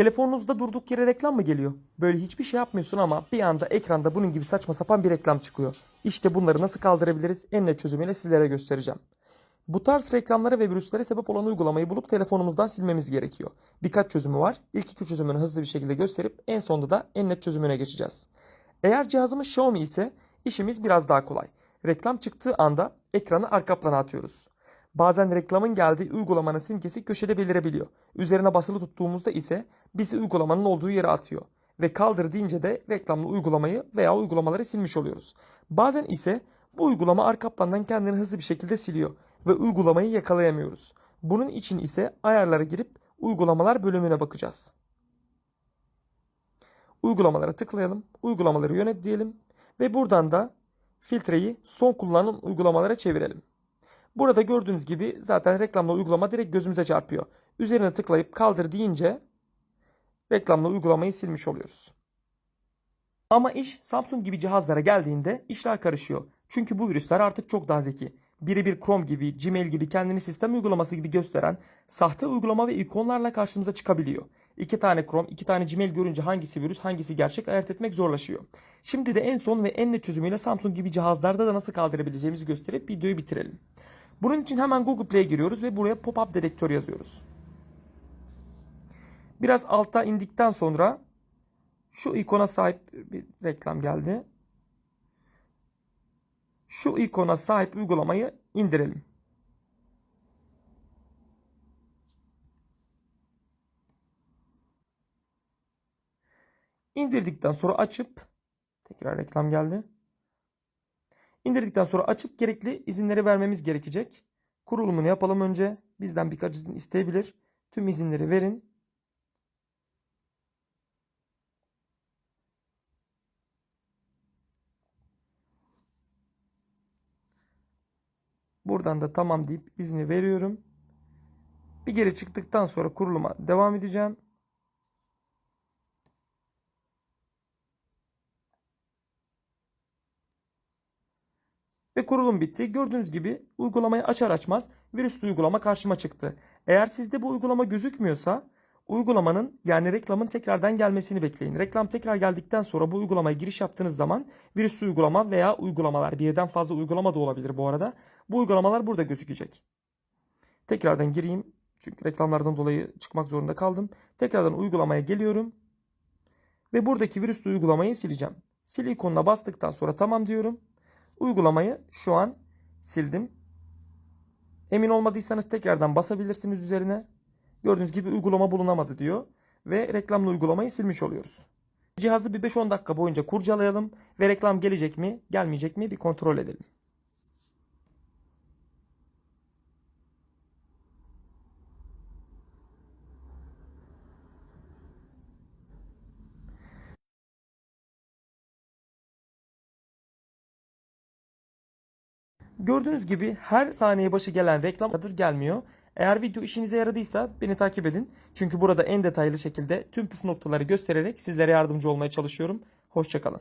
Telefonunuzda durduk yere reklam mı geliyor? Böyle hiçbir şey yapmıyorsun ama bir anda ekranda bunun gibi saçma sapan bir reklam çıkıyor. İşte bunları nasıl kaldırabiliriz en net çözümüyle sizlere göstereceğim. Bu tarz reklamlara ve virüslere sebep olan uygulamayı bulup telefonumuzdan silmemiz gerekiyor. Birkaç çözümü var. İlk iki çözümünü hızlı bir şekilde gösterip en sonunda da en net çözümüne geçeceğiz. Eğer cihazımız Xiaomi ise işimiz biraz daha kolay. Reklam çıktığı anda ekranı arka plana atıyoruz. Bazen reklamın geldiği uygulamanın simgesi köşede belirebiliyor. Üzerine basılı tuttuğumuzda ise bizi uygulamanın olduğu yere atıyor. Ve kaldır deyince de reklamlı uygulamayı veya uygulamaları silmiş oluyoruz. Bazen ise bu uygulama arka plandan kendini hızlı bir şekilde siliyor ve uygulamayı yakalayamıyoruz. Bunun için ise ayarlara girip uygulamalar bölümüne bakacağız. Uygulamalara tıklayalım. Uygulamaları yönet diyelim. Ve buradan da filtreyi son kullanılan uygulamalara çevirelim. Burada gördüğünüz gibi zaten reklamlı uygulama direkt gözümüze çarpıyor. Üzerine tıklayıp kaldır deyince reklamlı uygulamayı silmiş oluyoruz. Ama iş Samsung gibi cihazlara geldiğinde işler karışıyor. Çünkü bu virüsler artık çok daha zeki. Biri bir Chrome gibi, Gmail gibi kendini sistem uygulaması gibi gösteren sahte uygulama ve ikonlarla karşımıza çıkabiliyor. İki tane Chrome, iki tane Gmail görünce hangisi virüs, hangisi gerçek ayırt etmek zorlaşıyor. Şimdi de en son ve en net çözümüyle Samsung gibi cihazlarda da nasıl kaldırabileceğimizi gösterip videoyu bitirelim. Bunun için hemen Google Play'e giriyoruz ve buraya pop-up dedektör yazıyoruz. Biraz alta indikten sonra şu ikona sahip bir reklam geldi. Şu ikona sahip uygulamayı indirelim. İndirdikten sonra açıp tekrar reklam geldi. İndirdikten sonra açıp gerekli izinleri vermemiz gerekecek. Kurulumunu yapalım önce. Bizden birkaç izin isteyebilir. Tüm izinleri verin. Buradan da tamam deyip izni veriyorum. Bir geri çıktıktan sonra kuruluma devam edeceğim. Ve kurulum bitti. Gördüğünüz gibi uygulamayı açar açmaz virüslü uygulama karşıma çıktı. Eğer sizde bu uygulama gözükmüyorsa uygulamanın yani reklamın tekrardan gelmesini bekleyin. Reklam tekrar geldikten sonra bu uygulamaya giriş yaptığınız zaman virüslü uygulama veya uygulamalar birden fazla uygulama da olabilir bu arada. Bu uygulamalar burada gözükecek. Tekrardan gireyim. Çünkü reklamlardan dolayı çıkmak zorunda kaldım. Tekrardan uygulamaya geliyorum. Ve buradaki virüslü uygulamayı sileceğim. Sil ikonuna bastıktan sonra tamam diyorum. Uygulamayı şu an sildim. Emin olmadıysanız tekrardan basabilirsiniz üzerine. Gördüğünüz gibi uygulama bulunamadı diyor. Ve reklamlı uygulamayı silmiş oluyoruz. Cihazı bir 5-10 dakika boyunca kurcalayalım ve reklam gelecek mi gelmeyecek mi bir kontrol edelim. Gördüğünüz gibi her saniye başı gelen reklam adır gelmiyor. Eğer video işinize yaradıysa beni takip edin. Çünkü burada en detaylı şekilde tüm püf noktaları göstererek sizlere yardımcı olmaya çalışıyorum. Hoşçakalın.